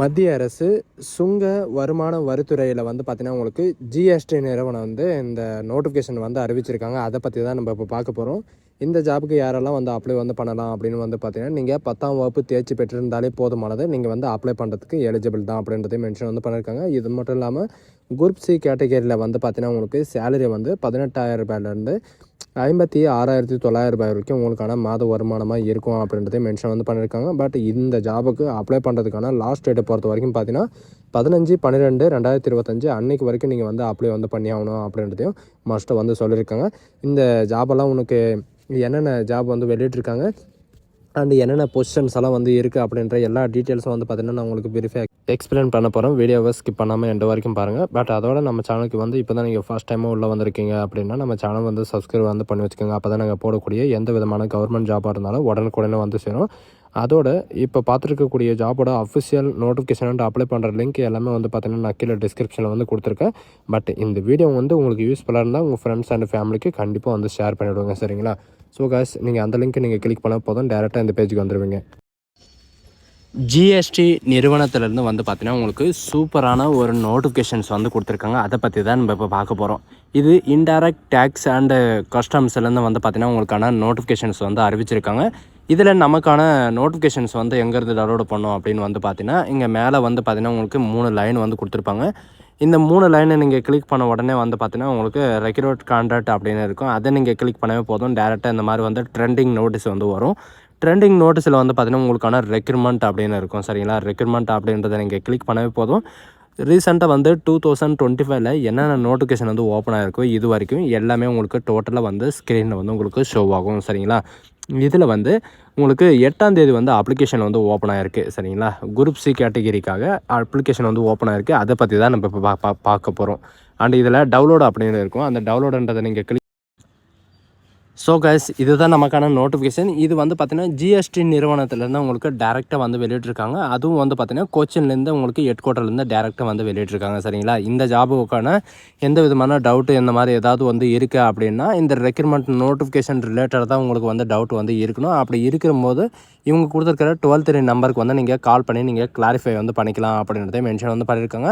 மத்திய அரசு சுங்க வருமான வரித்துறையில் வந்து பார்த்தீங்கன்னா உங்களுக்கு ஜிஎஸ்டி நிறுவனம் வந்து இந்த நோட்டிஃபிகேஷன் வந்து அறிவிச்சிருக்காங்க. அதை பற்றி தான் நம்ம இப்போ பார்க்க போகிறோம் இந்த ஜாபுக்கு யாரெல்லாம் வந்து அப்ளை வந்து பண்ணலாம் அப்படின்னு வந்து பார்த்தீங்கன்னா நீங்கள் பத்தாம் வகுப்பு தேர்ச்சி பெற்றிருந்தாலே போதுமானது. நீங்கள் வந்து அப்ளை பண்ணுறதுக்கு எலிஜிபிள் தான் அப்படின்றதையும் மென்ஷன் வந்து பண்ணியிருக்காங்க இது மட்டும் இல்லாமல் குரூப் சி கேட்டகரியில் வந்து பார்த்தீங்கன்னா உங்களுக்கு சேலரி வந்து பதினெட்டாயிரம் ரூபாயிலேருந்து ஐம்பத்தி ஆறாயிரத்தி தொள்ளாயிரம் ரூபாய் வரைக்கும் உங்களுக்கான மாத வருமானமாக இருக்கும் அப்படின்றதையும் மென்ஷன் வந்து பண்ணியிருக்காங்க. பட் இந்த ஜாபுக்கு அப்ளை பண்ணுறதுக்கான லாஸ்ட் டேட்டை பொறுத்த வரைக்கும் பார்த்தீங்கன்னா பதினஞ்சு பன்னிரெண்டு ரெண்டாயிரத்தி இருபத்தஞ்சு அன்னைக்கு வரைக்கும் நீங்கள் வந்து அப்ளை வந்து பண்ணி ஆகணும் அப்படின்றதையும் மஸ்ட்டை வந்து சொல்லியிருக்காங்க. இந்த ஜாபெல்லாம் உனக்கு என்னென்ன ஜாப் வந்து வெளியிட்டிருக்காங்க? அண்ட் என்னென்ன பொசிஷன்ஸ் எல்லாம் வந்து இருக்குது அப்படின்ற எல்லா டீட்டெயில்ஸும் வந்து பார்த்தீங்கன்னா நான் உங்களுக்கு வெரிஃபை எக்ஸ்பிளைன் பண்ண போகிறோம் வீடியோவை ஸ்கிப் பண்ணாமல் எண்டு வரைக்கும் பாருங்கள் பட் அதோட நம்ம சேனலுக்கு வந்து இப்போ தான் நீங்கள் ஃபஸ்ட் டைமும் உள்ளே வந்திருக்கீங்க அப்படின்னா நம்ம சேனல் வந்து சப்ஸ்கிரைப் வந்து பண்ணி வச்சுக்கோங்க. அப்போ தான் நாங்கள் போடக்கூடிய எந்த விதமான கவர்மெண்ட் ஜாபாக இருந்தாலும் உடனுக்குடனே வந்து சேரும். அதோட இப்போ பார்த்துருக்கக்கூடிய ஜாபோட அஃபிஷியல் நோட்டிஃபிகேஷன் அப்ளை பண்ணுற லிங்க் எல்லாமே வந்து பார்த்தீங்கன்னா நான் கீழே டிஸ்கிரிப்ஷனில் வந்து கொடுத்துருக்கேன். பட் இந்த வீடியோ வந்து உங்களுக்கு யூஸ்ஃபுல்லாக இருந்தால் உங்கள் ஃப்ரெண்ட்ஸ் அண்ட் ஃபேமிலிக்கு கண்டிப்பாக வந்து ஷேர் பண்ணிவிடுங்க சரிங்களா? ஸோ காஸ் நீங்கள் அந்த லிங்க் நீங்கள் கிளிக் பண்ண போதும். டேரெக்டாக இந்த பேஜுக்கு வந்துடுவீங்க ஜிஎஸ்டி நிறுவனத்திலேருந்து வந்து பார்த்தீங்கன்னா உங்களுக்கு சூப்பரான ஒரு நோட்டிஃபிகேஷன்ஸ் வந்து கொடுத்துருக்காங்க. அதை பற்றி தான் நம்ம இப்போ பார்க்க போகிறோம் இது இன்டைரக்ட் டேக்ஸ் அண்டு கஸ்டம்ஸ்லேருந்து வந்து பார்த்தீங்கன்னா உங்களுக்கான நோட்டிஃபிகேஷன்ஸ் வந்து அறிவிச்சிருக்காங்க. இதில் நமக்கான நோட்டிஃபிகேஷன்ஸ் வந்து எங்கேருந்து டவுன்லோட் பண்ணோம் அப்படின்னு வந்து பார்த்தீங்கன்னா இங்கே மேலே வந்து பார்த்தீங்கன்னா உங்களுக்கு மூணு லைன் வந்து கொடுத்துருப்பாங்க. இந்த மூணு லைனை நீங்கள் கிளிக் பண்ண உடனே வந்து பார்த்தீங்கன்னா உங்களுக்கு ரெக்ரூட் கான்ட்ராக்ட் அப்படின்னு இருக்கும். அதை நீங்கள் கிளிக் பண்ணவே போதும். டேரெக்டாக இந்த மாதிரி வந்து ட்ரெண்டிங் நோட்டீஸ் வந்து வரும். ட்ரெண்டிங் நோட்டீஸில் வந்து பார்த்தீங்கன்னா உங்களுக்கான ரெக்யூர்மெண்ட் அப்படின்னு இருக்கும். சரிங்களா? ரெக்யூர்மெண்ட் அப்படின்றத நீங்கள் கிளிக் பண்ணவே போதும். ரீசெண்டாக வந்து டூ தௌசண்ட் டுவெண்ட்டி ஃபைவ்ல என்னென்ன நோட்டிஃபிகேஷன் வந்து ஓப்பன் ஆகிருக்கோ இது வரைக்கும் எல்லாமே உங்களுக்கு டோட்டலாக வந்து ஸ்க்ரீனில் வந்து உங்களுக்கு ஷோ ஆகும். சரிங்களா? இதில் வந்து உங்களுக்கு எட்டாம் தேதி வந்து அப்ளிகேஷன் வந்து ஓப்பன் ஆகிருக்கு சரிங்களா? குரூப் சி கேட்டகிரிக்காக அப்ளிகேஷன் வந்து ஓப்பன் ஆகிருக்கு அதை பற்றி தான் நம்ம இப்போ பா பா- பார்க்க போகிறோம் அண்ட் இதில் டவுன்லோட் அப்படின்னு இருக்கும். அந்த டவுன்லோடுன்றதை நீங்கள் கிளிக் ஸோ கைஸ் இதுதான் நமக்கான நோட்டிஃபிகேஷன் இது வந்து பார்த்திங்கன்னா ஜிஎஸ்டி நிறுவனத்துலேருந்து உங்களுக்கு டேரெக்டாக வந்து வெளியிட்ருக்காங்க அதுவும் வந்து பார்த்தீங்கன்னா கோச்சின்லேருந்து உங்களுக்கு ஹெட் குவார்ட்டர்லேருந்து டேரெக்டாக வந்து வெளியிட்ருக்காங்க சரிங்களா? இந்த ஜாபுக்கான எந்த விதமான டவுட்டு இந்த மாதிரி ஏதாவது வந்து இருக்குது அப்படின்னா இந்த ரெக்ரூட்மெண்ட் நோட்டிஃபிகேஷன் ரிலேட்டடாக தான் உங்களுக்கு வந்து டவுட் வந்து இருக்கணும். அப்படி இருக்கும்போது இவங்க கொடுத்துருக்கிற டுவெல் த்ரீ நம்பருக்கு வந்து நீங்கள் கால் பண்ணி நீங்கள் கிளாரிஃபை வந்து பண்ணிக்கலாம் அப்படின்றத மென்ஷன் வந்து பண்ணியிருக்காங்க.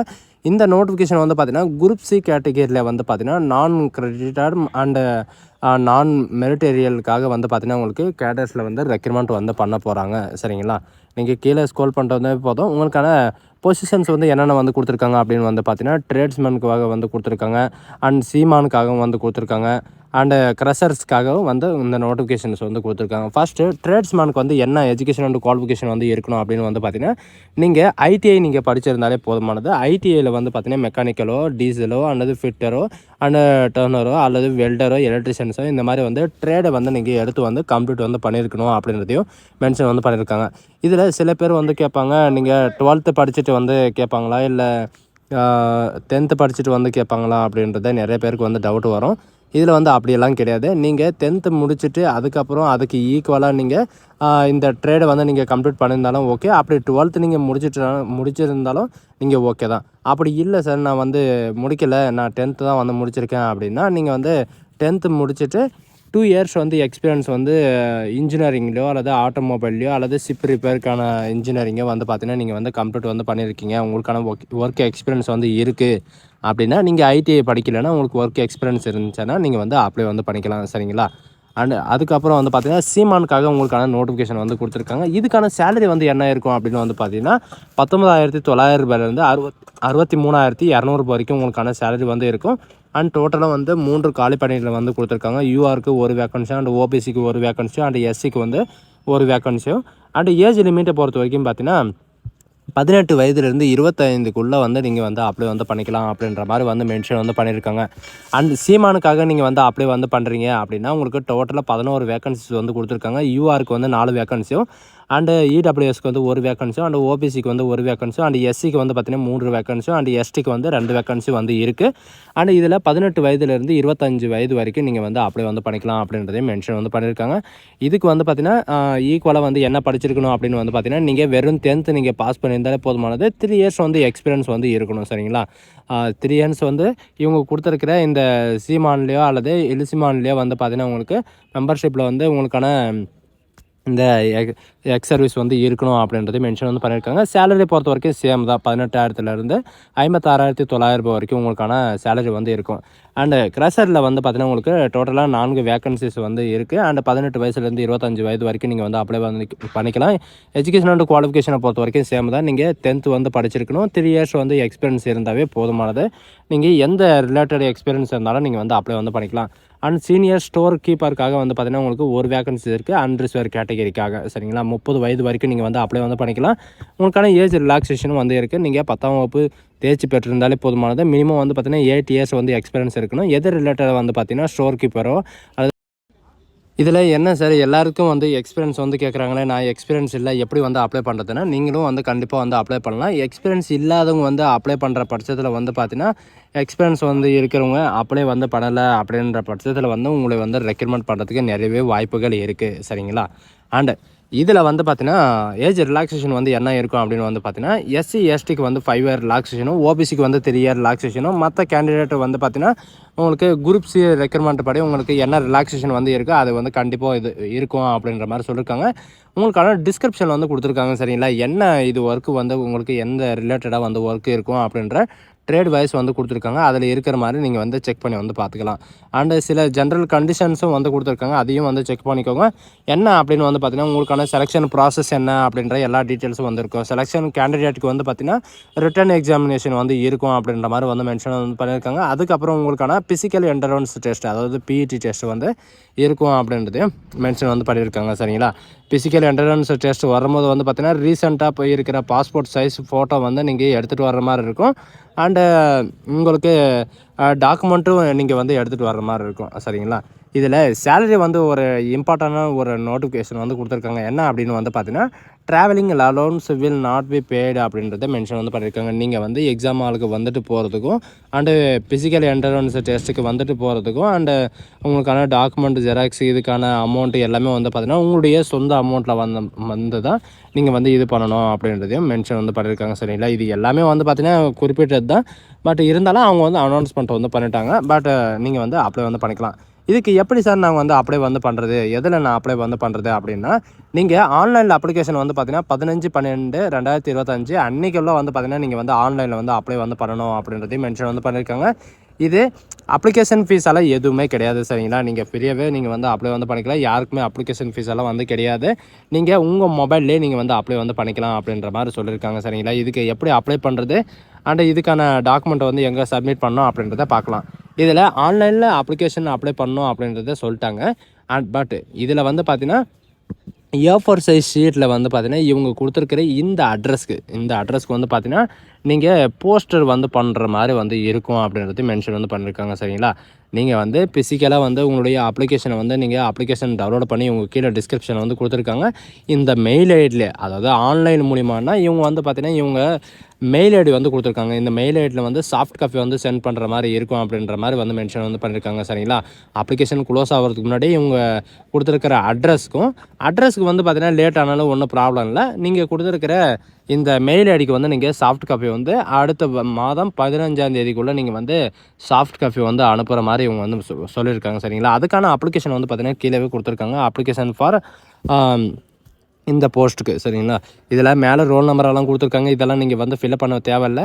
இந்த நோட்டிஃபிகேஷன் வந்து பார்த்தீங்கன்னா குரூப் சி கேட்டகரியில் வந்து பார்த்தீங்கன்னா நான் கிரெடிட்டட் அண்டு நான் மெரிட்டேரியலுக்காக வந்து பார்த்தீங்கன்னா உங்களுக்கு கேடர்ஸில் வந்து ரெக்ரூட்மெண்ட் வந்து பண்ண போகிறாங்க சரிங்களா? நீங்கள் கீழே ஸ்கோல் பண்ணிட்டு வந்தே போதும். உங்களுக்கான பொசிஷன்ஸ் வந்து என்னென்ன வந்து கொடுத்துருக்காங்க அப்படின்னு வந்து பார்த்தீங்கன்னா ட்ரேட்ஸ்மேனுக்காக வந்து கொடுத்துருக்காங்க. அண்ட் சீமானுக்காகவும் வந்து கொடுத்துருக்காங்க. அண்டு க்ரஷர்ஸ்க்காகவும் uh, வந்து இந்த நோட்டிஃபிகேஷன்ஸ் வந்து கொடுத்துருக்காங்க. ஃபஸ்ட்டு ட்ரேட்ஸ்மேனுக்கு வந்து என்ன எஜுகேஷன் அண்ட் குவாலிஃபிகேஷன் வந்து இருக்கணும் அப்படின்னு வந்து பார்த்தீங்கன்னா நீங்கள் ஐடிஐ நீங்கள் படிச்சிருந்தாலே போதுமானது. ஐடிஐயில் வந்து பார்த்தீங்கன்னா மெக்கானிக்கலோ டீசலோ அல்லது ஃபிட்டரோ அண்டு டர்னரோ அல்லது வெல்டரோ எலக்ட்ரிஷியன்ஸோ இந்த மாதிரி வந்து ட்ரேடை வந்து நீங்கள் எடுத்து வந்து கம்ப்ளீட் வந்து பண்ணியிருக்கணும் அப்படின்றதையும் மென்ஷன் வந்து பண்ணியிருக்காங்க. இதில் சில பேர் வந்து கேட்பாங்க நீங்கள் டுவெல்த்து படிச்சுட்டு வந்து கேட்பாங்களா? இல்லை டென்த்து படிச்சுட்டு வந்து கேட்பாங்களா? அப்படின்றத நிறைய பேருக்கு வந்து டவுட் வரும். இதில் வந்து அப்படியெல்லாம் கிடையாது. நீங்கள் டென்த்து முடிச்சுட்டு அதுக்கப்புறம் அதுக்கு ஈக்குவலாக நீங்கள் இந்த ட்ரேடை வந்து நீங்கள் கம்ப்ளீட் பண்ணியிருந்தாலும் ஓகே அப்படி டுவெல்த்து நீங்கள் முடிச்சிட்டு முடிச்சிருந்தாலும் நீங்கள் ஓகே தான். அப்படி இல்லை சார் நான் வந்து முடிக்கலை. நான் டென்த்து தான் வந்து முடிச்சிருக்கேன் அப்படின்னா நீங்கள் வந்து டென்த்து முடிச்சுட்டு டூ இயர்ஸ் வந்து எக்ஸ்பீரியன்ஸ் வந்து இன்ஜினியரிங்லையோ அல்லது ஆட்டோமொபைல்லையோ அல்லது சிப் ரிப்பேருக்கான இன்ஜினியரிங்கோ வந்து பார்த்தீங்கன்னா நீங்கள் வந்து கம்ப்யூட்டர் வந்து பண்ணியிருக்கீங்க. உங்களுக்கான ஒர்க் ஒர்க் எக்ஸ்பீரியன்ஸ் வந்து இருக்குது அப்படின்னா நீங்கள் ஐடிஐ படிக்கலைன்னா உங்களுக்கு ஒர்க் எக்ஸ்பீரியன்ஸ் இருந்துச்சுன்னா நீங்கள் வந்து அப்ளை வந்து பண்ணிக்கலாம். சரிங்களா? அண்ட் அதுக்கப்புறம் வந்து பார்த்தீங்கன்னா சீமானுக்காக உங்களுக்கான நோட்டிஃபிகேஷன் வந்து கொடுத்துருக்காங்க. இதுக்கான சேலரி வந்து என்ன இருக்கும் அப்படின்னு வந்து பார்த்தீங்கன்னா பத்தொன்பதாயிரத்தி தொள்ளாயிரம் ரூபாயிலேருந்து அறுபத் அறுபத்தி மூணாயிரத்தி இரநூறுபா வரைக்கும் உங்களுக்கான சேலரி வந்து இருக்கும். அண்ட் டோட்டலாக வந்து மூன்று காலி பணியில் வந்து கொடுத்துருக்காங்க. யூஆருக்கு ஒரு வேக்கன்சி அண்ட் ஓபிசிக்கு ஒரு வேக்கன்சியும் அண்ட் எஸ்சிக்கு வந்து ஒரு வேக்கன்சியும் அண்ட் ஏஜ் லிமிட்டை பொறுத்த வரைக்கும் பார்த்தீங்கன்னா பதினெட்டு வயதுலேருந்து இருபத்தைந்துக்குள்ளே வந்து நீங்கள் வந்து அப்ளை வந்து பண்ணிக்கலாம் அப்படின்ற மாதிரி வந்து மென்ஷன் வந்து பண்ணியிருக்காங்க. அண்ட் சீமானுக்காக நீங்கள் வந்து அப்ளை வந்து பண்ணுறீங்க அப்படின்னா உங்களுக்கு டோட்டலாக பதினோரு வேகன்சிஸ் வந்து கொடுத்துருக்காங்க. யூஆருக்கு வந்து நாலு வேகன்சியும் அண்டு இடபிள்யூஎஸ்க்கு வந்து ஒரு வேக்கன்ஸும் அண்ட் ஓபிசிக்கு வந்து ஒரு வேக்கன்ஸும் அண்ட் எஸ்சிக்கு வந்து பார்த்தீங்கன்னா மூன்று வேக்கன்ஸும் அண்ட் எஸ்டிக்கு வந்து ரெண்டு வேக்கன்ஸும் வந்து இருக்குது அண்ட் இதில் பதினெட்டு வயதுலேருந்து இருபத்தஞ்சு வயது வரைக்கும் நீங்கள் வந்து அப்ளை வந்து பண்ணிக்கலாம் அப்படின்றதையும் மென்ஷன் வந்து பண்ணியிருக்காங்க இதுக்கு வந்து பார்த்தீங்கன்னா ஈக்குவலாக வந்து என்ன படிச்சிருக்கணும் அப்படின்னு வந்து பார்த்தீங்கன்னா நீங்கள் வெறும் டென்த்து நீங்கள் பாஸ் பண்ணியிருந்தாலே போதுமானது. த்ரீ இயர்ஸ் வந்து எக்ஸ்பீரியன்ஸ் வந்து இருக்கணும் சரிங்களா? த்ரீ இயர்ஸ் வந்து இவங்க கொடுத்துருக்கிற இந்த சீமான்லேயோ அல்லது எலிசிமான்லேயோ வந்து பார்த்தீங்கன்னா உங்களுக்கு மெம்பர்ஷிப்பில் வந்து உங்களுக்கான இந்த எக் எக்ஸ் சர்வீஸ் வந்து இருக்கணும் அப்படின்றது மென்ஷன் வந்து பண்ணியிருக்காங்க. சேலரி பொறுத்த வரைக்கும் சேம் தான். பதினெட்டாயிரத்துலேருந்து ஐம்பத்தாறாயிரத்தி தொள்ளாயிரம் ரூபாய் வரைக்கும் உங்களுக்கான சேலரி வந்து இருக்கும். அண்டு க்ரஷரில் வந்து பார்த்தீங்கன்னா உங்களுக்கு டோட்டலாக நான்கு வேக்கன்சிஸ் வந்து இருக்குது அண்டு பதினெட்டு வயசுலேருந்து இருபத்தஞ்சு வயது வரைக்கும் நீங்கள் வந்து அப்ளை வந்து பண்ணிக்கலாம். எஜுகேஷன் அண்ட் குவாலிஃபிகேஷனை பொறுத்த வரைக்கும் சேம் தான். நீங்கள் டென்த்து வந்து படிச்சிருக்கணும். த்ரீ இயர்ஸ் வந்து எக்ஸ்பீரியன்ஸ் இருந்தாவே போதுமானது. நீங்கள் எந்த ரிலேட்டட் எக்ஸ்பீரியன்ஸ் இருந்தாலும் நீங்கள் வந்து அப்ளை வந்து பண்ணிக்கலாம். அண்ட் சீனியர் ஸ்டோர் கீப்பருக்காக வந்து பார்த்தீங்கன்னா உங்களுக்கு ஒரு வேகன்சி இருக்குது அன்ரிசர்வ் கேட்டகரிக்காக சரிங்களா? முப்பது வயது வரைக்கும் நீங்கள் வந்து அப்ளை வந்து பண்ணிக்கலாம். உங்களுக்கான ஏஜ் ரிலாக்ஸேஷனும் வந்து இருக்குது நீங்கள் பத்தாம் வகுப்பு தேர்ச்சி பெற்றிருந்தாலே போதுமானது. மினிமம் வந்து பார்த்தீங்கன்னா எயிட் இயர்ஸ் வந்து எக்ஸ்பீரியன்ஸ் இருக்கணும். எது ரிலேட்டடாக வந்து பார்த்தீங்கன்னா ஸ்டோர் கீப்பரோ அது இதில் என்ன சார்? எல்லாருக்கும் வந்து எக்ஸ்பீரியன்ஸ் வந்து கேட்குறாங்களே நான் எக்ஸ்பீரியன்ஸ் இல்லை எப்படி வந்து அப்ளை பண்ணுறதுன்னா நீங்களும் வந்து கண்டிப்பாக வந்து அப்ளை பண்ணலாம். எக்ஸ்பீரியன்ஸ் இல்லாதவங்க வந்து அப்ளை பண்ணுற பட்சத்தில் வந்து பார்த்தீங்கன்னா எக்ஸ்பீரியன்ஸ் வந்து இருக்கிறவங்க அப்ளை வந்து பண்ணலை அப்படின்ற பட்சத்தில் வந்து உங்களை வந்து ரெக்ரூட்மெண்ட் பண்ணுறதுக்கு நிறையவே வாய்ப்புகள் இருக்குது சரிங்களா? அண்டு இதில் வந்து பார்த்தீங்கன்னா ஏஜ் ரிலாக்ஸேஷன் வந்து என்ன இருக்கும் அப்படின்னு வந்து பார்த்தீங்கன்னா எஸ்சி எஸ்டிக்கு வந்து ஃபைவ் இயர் ரிலாக்ஸேஷனும் ஓபிசிக்கு வந்து த்ரீ இயர் ரிலாக்ஸேஷனும் மற்ற கேண்டிடேட் வந்து பார்த்தீங்கன்னா உங்களுக்கு குரூப் சி ரெக்ரூட்மெண்ட் படி உங்களுக்கு என்ன ரிலாக்ஸேஷன் வந்து இருக்கோ அது வந்து கண்டிப்பாக இது இருக்கும் அப்படின்ற மாதிரி சொல்லியிருக்காங்க உங்களுக்கான டிஸ்கிரிப்ஷன் வந்து கொடுத்துருக்காங்க சரிங்களா? என்ன இது ஒர்க்கு வந்து உங்களுக்கு எந்த ரிலேட்டடாக வந்து ஒர்க் இருக்கும் அப்படின்ற ட்ரேட் வைஸ் வந்து கொடுத்துருக்காங்க. அதில் இருக்கிற மாதிரி நீங்கள் வந்து செக் பண்ணி வந்து பார்த்துக்கலாம் அண்டு சில ஜென்ரல் கண்டிஷன்ஸும் வந்து கொடுத்துருக்காங்க. அதையும் வந்து செக் பண்ணிக்கோங்க. என்ன அப்படின்னு வந்து பார்த்தீங்கன்னா உங்களுக்கான செலெக்ஷன் ப்ராசஸ் என்ன அப்படின்ற எல்லா டீட்டெயில்ஸும் வந்துருக்கும். செலெக்ஷன் கேண்டிடேட்டுக்கு வந்து பார்த்தீங்கன்னா ரிட்டன் எக்ஸாமினேஷன் வந்து இருக்கும் அப்படின்ற மாதிரி வந்து மென்ஷன் வந்து பண்ணியிருக்காங்க அதுக்கப்புறம் உங்களுக்கான ஃபிசிக்கல் என்ட்ரன்ஸ் டெஸ்ட் அதாவது பிஇடி டெஸ்ட் வந்து இருக்கும் அப்படின்றதையும் மென்ஷன் வந்து பண்ணியிருக்காங்க சரிங்களா? ஃபிசிக்கல் என்டரன்ஸ் டெஸ்ட் வரும்போது வந்து பார்த்தீங்கன்னா ரீசெண்டாக போய் இருக்கிற பாஸ்போர்ட் சைஸ் ஃபோட்டோ வந்து நீங்கள் எடுத்துகிட்டு வர மாதிரி இருக்கும். அண்டு உங்களுக்கு டாக்குமெண்ட்டும் நீங்கள் வந்து எடுத்துகிட்டு வர மாதிரி இருக்கும். சரிங்களா? இதில் சேலரி வந்து ஒரு இம்பார்ட்டண்டான ஒரு நோட்டிஃபிகேஷன் வந்து கொடுத்துருக்காங்க. என்ன அப்படின்னு வந்து பார்த்தீங்கன்னா travelling allowance will not be paid அப்படின்றத மென்ஷன் வந்து பண்ணியிருக்காங்க நீங்கள் வந்து எக்ஸாம் ஹாலுக்கு வந்துட்டு போகிறதுக்கும் அண்டு ஃபிசிக்கல் என்ட்ரன்ஸ் டெஸ்ட்டுக்கு வந்துட்டு போகிறதுக்கும் அண்டு உங்களுக்கான டாக்குமெண்ட் ஜெராக்ஸ் இதுக்கான அமௌண்ட்டு எல்லாமே வந்து பார்த்தீங்கன்னா உங்களுடைய சொந்த அமௌண்ட்டில் வந்த வந்து தான் நீங்கள் வந்து இது பண்ணணும் அப்படின்றதையும் மென்ஷன் வந்து பண்ணியிருக்காங்க சரிங்களா? இது எல்லாமே வந்து பார்த்தீங்கன்னா குறிப்பிட்டது தான் பட் இருந்தாலும் அவங்க வந்து அனௌன்ஸ்மெண்ட் வந்து பண்ணிட்டாங்க. பட் நீங்கள் வந்து அப்ளை வந்து பண்ணிக்கலாம். இதுக்கு எப்படி சார் நாங்கள் வந்து அப்ளை வந்து பண்ணுறது எதில் நான் அப்ளை வந்து பண்ணுறது அப்படின்னா நீங்கள் ஆன்லைனில் அப்ளிகேஷன் வந்து பார்த்தீங்கன்னா பதினஞ்சு பன்னெண்டு ரெண்டாயிரத்தி இருபத்தஞ்சு அன்றைக்குள்ளே வந்து பார்த்தீங்கன்னா நீங்கள் வந்து ஆன்லைனில் வந்து அப்ளை வந்து பண்ணணும் அப்படின்றதையும் மென்ஷன் வந்து பண்ணியிருக்காங்க இது அப்ளிகேஷன் ஃபீஸ் எல்லாம் எதுவுமே கிடையாது சரிங்களா? நீங்கள் ஃப்ரீயாகவே நீங்கள் வந்து அப்ளை வந்து பண்ணிக்கலாம். யாருக்குமே அப்ளிகேஷன் ஃபீஸ் எல்லாம் வந்து கிடையாது. நீங்கள் உங்கள் மொபைல்லே நீங்கள் வந்து அப்ளை வந்து பண்ணிக்கலாம் அப்படின்ற மாதிரி சொல்லியிருக்காங்க சரிங்களா? இதுக்கு எப்படி அப்ளை பண்ணுறது அண்ட் இதுக்கான டாக்குமெண்ட்டை வந்து எங்கே சப்மிட் பண்ணோம் அப்படின்றத பார்க்கலாம். இதில் ஆன்லைனில் அப்ளிகேஷன் அப்ளை பண்ணோம் அப்படின்றத சொல்லிட்டாங்க. அண்ட் பட் இதில் வந்து பார்த்தீங்கன்னா ஏ ஃபோர் சைஸ் ஷீட்டில் வந்து பார்த்தீங்கன்னா இவங்க கொடுத்துருக்கிற இந்த அட்ரஸ்க்கு இந்த அட்ரஸ்க்கு வந்து பார்த்தீங்கன்னா நீங்கள் போஸ்டர் வந்து பண்ணுற மாதிரி வந்து இருக்கும் அப்படின்றது மென்ஷன் வந்து பண்ணியிருக்காங்க சரிங்களா? நீங்கள் வந்து ஃபிசிக்கலாக வந்து உங்களுடைய அப்ளிகேஷனை வந்து நீங்கள் அப்ளிகேஷன் டவுன்லோட் பண்ணி உங்கள் கீழே டிஸ்கிரிப்ஷனை வந்து கொடுத்துருக்காங்க. இந்த மெயில் ஐடியில் அதாவது ஆன்லைன் மூலிமானா இவங்க வந்து பார்த்திங்கன்னா இவங்க மெயில் ஐடி வந்து கொடுத்துருக்காங்க. இந்த மெயில் ஐடியில் வந்து சாஃப்ட் காப்பி வந்து சென்ட் பண்ணுற மாதிரி இருக்கும் அப்படின்ற மாதிரி வந்து மென்ஷன் வந்து பண்ணியிருக்காங்க சரிங்களா? அப்ளிகேஷன் க்ளோஸ் ஆகிறதுக்கு முன்னாடி இவங்க கொடுத்துருக்கிற அட்ரஸ்க்கும் அட்ரஸ்க்கு வந்து பார்த்திங்கன்னா லேட் ஆனாலும் ஒன்றும் ப்ராப்ளம் இல்லை. நீங்கள் கொடுத்துருக்கிற இந்த மெயில் ஐடிக்கு வந்து நீங்கள் சாஃப்ட் காப்பி வந்து அடுத்த வ- மாதம் பதினஞ்சாம் தேதிக்குள்ளே நீங்கள் வந்து சாஃப்ட் காப்பி வந்து அனுப்புகிற மாதிரி இவங்க வந்து சொ- சொல்லியிருக்காங்க சரிங்களா? அதுக்கான அப்ளிகேஷன் வந்து பார்த்தீங்கன்னா கீழே கொடுத்துருக்காங்க. அப்ளிகேஷன் ஃபார் இந்த போஸ்ட்டுக்கு சரிங்களா? இதில் மேலே ரோல் நம்பரெல்லாம் கொடுத்துருக்காங்க. இதெல்லாம் நீங்கள் வந்து ஃபில்அப் பண்ண தேவையில்ல.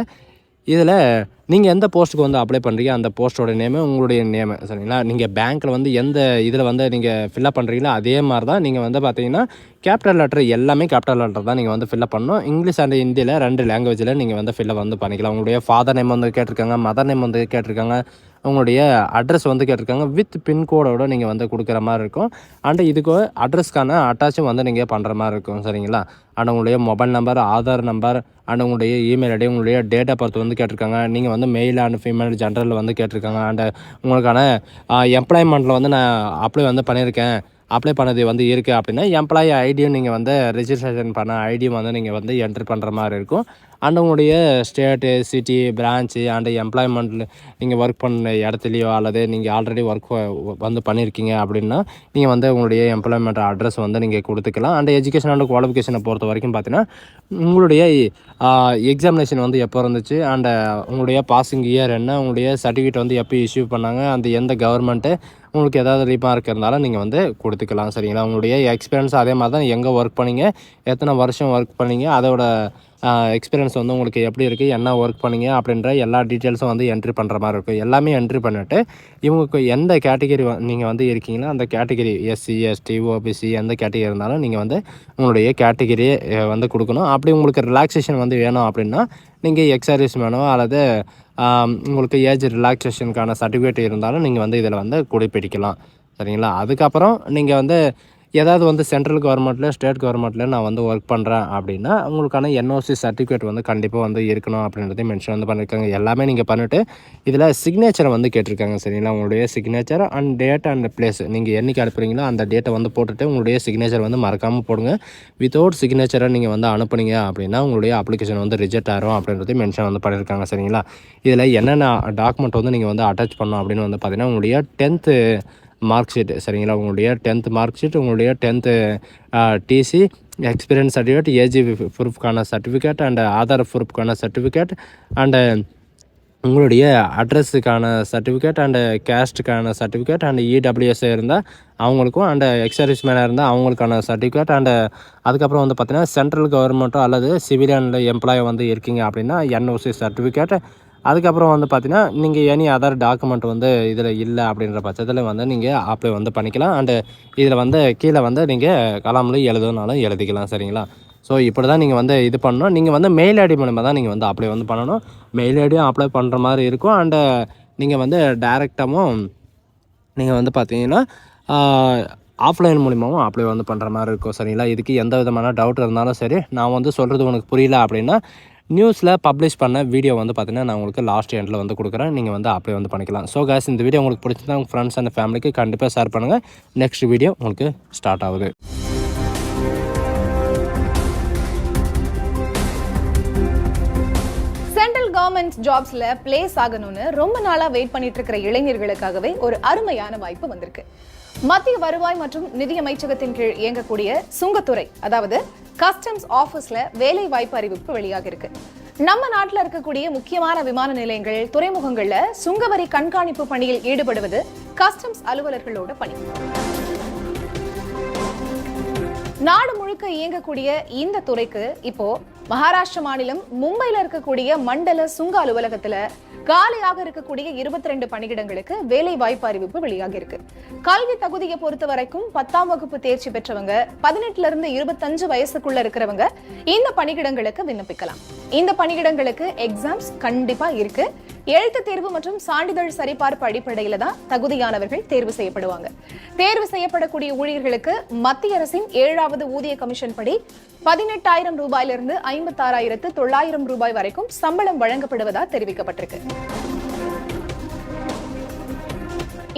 இதில் நீங்கள் எந்த போஸ்ட்டுக்கு வந்து அப்ளை பண்ணுறீங்க அந்த போஸ்ட்டோட நேமு உங்களுடைய நேமு சரிங்களா? நீங்கள் பேங்க்கில் வந்து எந்த இதில் வந்து நீங்கள் ஃபில்அப் பண்ணுறீங்களோ அதே மாதிரி தான் நீங்கள் வந்து பார்த்தீங்கன்னா கேபிட்டல் லெட்டர் எல்லாமே கேபிட்டல் லெட்டர் தான் நீங்கள் வந்து ஃபில்அப் பண்ணணும். இங்கிலீஷ் அண்ட் ஹிந்தியில் ரெண்டு லாங்குவேஜில் நீங்கள் வந்து ஃபில்அப் வந்து பண்ணிக்கலாம். உங்களுடைய ஃபாதர் நேம் வந்து கேட்டிருக்காங்க மதர் நேம் வந்து கேட்டிருக்காங்க உங்களுடைய அட்ரஸ் வந்து கேட்டிருக்காங்க. வித் பின்கோடோட நீங்கள் வந்து கொடுக்குற மாதிரி இருக்கும். அண்ட் இதுக்கு அட்ரஸ்க்கான அட்டாச்சும் வந்து நீங்கள் பண்ணுற மாதிரி இருக்கும். சரிங்களா? அண்ட் உங்களுடைய mobile number Aadhaar number and உங்களுடைய இமெயில் ஐடி உங்களுடைய டேட் ஆஃப் பர்த் வந்து கேட்டிருக்காங்க. நீங்கள் வந்து மெயில் அண்ட் ஃபீமேல் ஜென்ரலில் வந்து கேட்டிருக்காங்க. அண்ட் உங்களுக்கான எம்ப்ளாய்மெண்ட்டில் வந்து நான் அப்ளை வந்து பண்ணியிருக்கேன். அப்ளை பண்ணது வந்து இருக்குது அப்படின்னா எம்ப்ளாயி ஐடியும் நீங்கள் வந்து ரிஜிஸ்ட்ரேஷன் பண்ண ஐடியும் வந்து நீங்கள் வந்து என்ட்ரு பண்ணுற மாதிரி இருக்கும். அண்ட் உங்களுடைய ஸ்டேட்டு சிட்டி பிரான்ச்சு அண்டு எம்ப்ளாய்மெண்ட்டில் நீங்கள் ஒர்க் பண்ண இடத்துலையோ அல்லது நீங்கள் ஆல்ரெடி ஒர்க் வந்து பண்ணியிருக்கீங்க அப்படின்னா நீங்கள் வந்து உங்களுடைய எம்ப்ளாய்மெண்ட் அட்ரஸ் வந்து நீங்கள் கொடுத்துக்கலாம். அண்ட் எஜுகேஷன் அண்ட் குவாலிஃபிகேஷனை பொறுத்த வரைக்கும் பார்த்தீங்கன்னா உங்களுடைய எக்ஸாமினேஷன் வந்து எப்போ இருந்துச்சு? அண்ட் உங்களுடைய பாசிங் இயர் என்ன? உங்களுடைய சர்டிஃபிகேட் வந்து எப்போ இஷ்யூ பண்ணாங்க? அந்த எந்த கவர்மெண்ட்டு உங்களுக்கு ஏதாவது ரீமார்க் இருந்தாலும் நீங்கள் வந்து கொடுத்துக்கலாம் சரிங்களா? உங்களுடைய எக்ஸ்பீரியன்ஸ் அதே மாதிரி தான் எங்கே ஒர்க் பண்ணீங்க எத்தனை வருஷம் ஒர்க் பண்ணீங்க அதோட எக்ஸ்பீரியன்ஸ் வந்து உங்களுக்கு எப்படி இருக்குது என்ன ஒர்க் பண்ணீங்க அப்படின்ற எல்லா டீட்டெயில்ஸும் வந்து என்ட்ரி பண்ணுற மாதிரி இருக்கும் எல்லாமே என்ட்ரி பண்ணிவிட்டு இவங்களுக்கு எந்த கேட்டகரி நீங்கள் வந்து இருக்கீங்களோ அந்த கேட்டகரி எஸ்சி எஸ்டி ஓபிசி எந்த கேட்டகரி இருந்தாலும் நீங்கள் வந்து உங்களுடைய கேட்டகரியை வந்து கொடுக்கணும். அப்படி உங்களுக்கு ரிலாக்ஸேஷன் வந்து வேணும் அப்படின்னா நீங்கள் எக்ஸசைஸ் வேணும் அல்லது உங்களுக்கு ஏஜ் ரிலாக்ஸேஷனுக்கான சர்டிஃபிகேட் இருந்தாலும் நீங்கள் வந்து இதில் வந்து குறிப்பிடிக்கலாம் சரிங்களா? அதுக்கப்புறம் நீங்கள் வந்து ஏதாவது வந்து சென்ட்ரல் கவர்மெண்ட்டில் ஸ்டேட் கவர்மெண்ட்டில் நான் வந்து ஒர்க் பண்ணுறேன் அப்படின்னா உங்களுக்கான என்ஓசி சர்டிஃபிகேட் வந்து கண்டிப்பாக வந்து இருக்கணும் அப்படின்றதையும் மென்ஷன் வந்து பண்ணியிருக்காங்க எல்லாமே நீங்கள் பண்ணிவிட்டு இதில் சிக்னேச்சரை வந்து கேட்டிருக்காங்க சரிங்களா? உங்களுடைய signature and date and place நீங்கள் என்னைக்கு அனுப்புறீங்களோ அந்த டேட்டை வந்து போட்டுட்டு உங்களுடைய சிக்னேச்சர் வந்து மறக்காமல் போடுங்க. வித்தவுட் சிக்னேச்சரை நீங்கள் வந்து அனுப்புனீங்க அப்படின்னா உங்களுடைய அப்ளிகேஷன் வந்து ரிஜெக்ட் ஆகும் அப்படின்றதையும் மென்ஷன் வந்து பண்ணியிருக்காங்க சரிங்களா? இதில் என்னென்ன டாக்குமெண்ட் வந்து நீங்கள் வந்து அட்டாச் பண்ணணும் அப்படின்னு வந்து பார்த்தீங்கன்னா உங்களுடைய டென்த்து மார்க் ஷீட்டு சரிங்களா? உங்களுடைய டென்த்து மார்க் ஷீட் உங்களுடைய tenth TC experience certificate age ப்ரூஃப்கான certificate and Aadhaar ப்ரூஃப்கான சர்டிஃபிகேட் அண்டு உங்களுடைய அட்ரஸுக்கான சர்டிஃபிகேட் அண்டு கேஸ்ட்டுக்கான சர்டிஃபிகேட் அண்ட் இடபிள்யூஎஸ் இருந்தால் அவங்களுக்கும் அண்டு எக்ஸர்வீஸ் மேனாக இருந்தால் அவங்களுக்கான சர்டிஃபிகேட் அண்டு அதுக்கப்புறம் வந்து பார்த்திங்கன்னா சென்ட்ரல் கவர்மெண்ட்டோ அல்லது சிவிலியன் எம்ப்ளாயி வந்து இருக்கீங்க அப்படின்னா என்ஓசி சர்டிஃபிகேட் அதுக்கப்புறம் வந்து பார்த்தீங்கன்னா நீங்கள் எனி அதர் டாக்குமெண்ட் வந்து இதில் இல்லை அப்படின்ற பட்சத்தில் வந்து நீங்கள் அப்ளை வந்து பண்ணிக்கலாம். அண்டு இதில் வந்து கீழே வந்து நீங்கள் கலாமில் எழுதுனாலும் எழுதிக்கலாம் சரிங்களா? ஸோ இப்படி தான் நீங்கள் வந்து இது பண்ணணும். நீங்கள் வந்து மெயில் ஐடி மூலமாக தான் நீங்கள் வந்து அப்ளை வந்து பண்ணணும். மெயில் ஐடியும் அப்ளை பண்ணுற மாதிரி இருக்கும். அண்டு நீங்கள் வந்து டைரெக்டாகவும் நீங்கள் வந்து பார்த்தீங்கன்னா ஆஃப்லைன் மூலிமாவும் அப்ளை வந்து பண்ணுற மாதிரி இருக்கும் சரிங்களா? இதுக்கு எந்த விதமான டவுட் இருந்தாலும் சரி நான் வந்து சொல்கிறது உனக்கு புரியல அப்படின்னா நியூஸில் பப்ளிஷ் பண்ண வீடியோ வந்து பார்த்தீங்கன்னா நான் உங்களுக்கு லாஸ்ட் எண்டில் வந்து கொடுக்குறேன். நீங்கள் வந்து அப்படியே வந்து பண்ணிக்கலாம். ஸோ கேஸ் இந்த வீடியோ உங்களுக்கு பிடிச்சிருந்தா உங்கள் ஃப்ரெண்ட்ஸ் அண்ட் ஃபேமிலிக்கு கண்டிப்பாக ஷேர் பண்ணுங்கள் நெக்ஸ்ட் வீடியோ உங்களுக்கு ஸ்டார்ட் ஆகுது. கவர்மெண்ட் ஜாப்ஸ்ல பிளேஸ் ஆகணும்னு ரொம்ப நாளா வெயிட் பண்ணிட்டு இருக்கிற இளைஞர்களுக்காகவே ஒரு அருமையான வாய்ப்பு வந்திருக்கு. மத்திய வருவாய் மற்றும் நிதி அமைச்சகத்தின் கீழ் இயங்கக்கூடிய சுங்கத்துறை அதாவது கஸ்டம்ஸ் ஆபீஸ்ல வேலை வாய்ப்பு அறிவிப்பு வெளியாக இருக்கு. நம்ம நாட்டில் இருக்கக்கூடிய முக்கியமான விமான நிலையங்கள் துறைமுகங்கள்ல சுங்கவரி கண்காணிப்பு பணியில் ஈடுபடுவது கஸ்டம்ஸ் அலுவலர்களோட பணி. நாடு முழுக்க இயங்கக்கூடிய இந்த துறைக்கு இப்போ மகாராஷ்டிர மாநிலம் மும்பையில் இருக்கக்கூடிய மண்டல சுங்க அலுவலகத்துல காலியாக இருக்கக்கூடிய இருபத்தி ரெண்டு பணியிடங்களுக்கு வேலை வாய்ப்பு அறிவிப்பு வெளியாகி இருக்கு. கல்வி தகுதியை பொறுத்த வரைக்கும் பத்தாம் வகுப்பு தேர்ச்சி பெற்றவங்க பதினெட்டுல இருந்து இருபத்தஞ்சு வயசுக்குள்ள இருக்கிறவங்க இந்த பணியிடங்களுக்கு விண்ணப்பிக்கலாம். இந்த பணியிடங்களுக்கு எக்ஸாம்ஸ் கண்டிப்பா இருக்கு. எழுத்து தேர்வு மற்றும் சான்றிதழ் சரிபார்ப்பு அடிப்படையில தான் தகுதியானவர்கள் தேர்வு செய்யப்படுவாங்க. தேர்வு செய்யப்படக்கூடிய ஊழியர்களுக்கு மத்திய அரசின் ஏழாவது ஊதிய கமிஷன் படி பதினெட்டாயிரம் ரூபாயிலிருந்து ஐம்பத்தாறாயிரத்து தொள்ளாயிரம் ரூபாய் வரைக்கும் சம்பளம் வழங்கப்படுவதா தெரிவிக்கப்பட்டிருக்கு.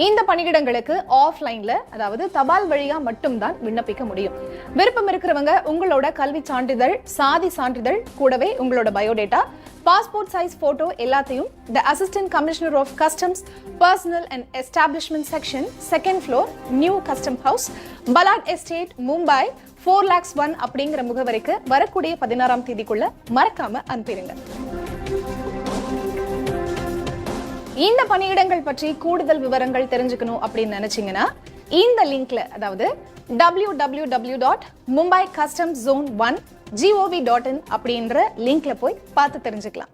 இந்த பணியிடங்களுக்கு ஆஃப்லைன்ல அதாவது தபால் வழியா மட்டும்தான் விண்ணப்பிக்க முடியும். விருப்பம் இருக்கிறவங்க உங்களோட கல்வி சான்றிதழ் சாதி சான்றிதழ் கூடவே உங்களோட பயோடேட்டா பாஸ்போர்ட் சைஸ் போட்டோ எல்லாத்தையும் the assistant commissioner of customs personnel and establishment section second floor new custom house Ballard estate Mumbai four lakhs one அப்படிங்கிற முகவரிக்கு வரக்கூடிய பதினாறாம் தேதிக்குள்ள மறக்காம அனுப்பிடுங்க. இந்த பணியிடங்கள் பற்றி கூடுதல் விவரங்கள் தெரிஞ்சுக்கணும் அப்படின்னு நினைச்சீங்கன்னா இந்த லிங்க்ல அதாவது W W W dot Mumbai customs zone one G O V dot in அப்படின்ற லிங்க்ல போய் பார்த்து தெரிஞ்சுக்கலாம்.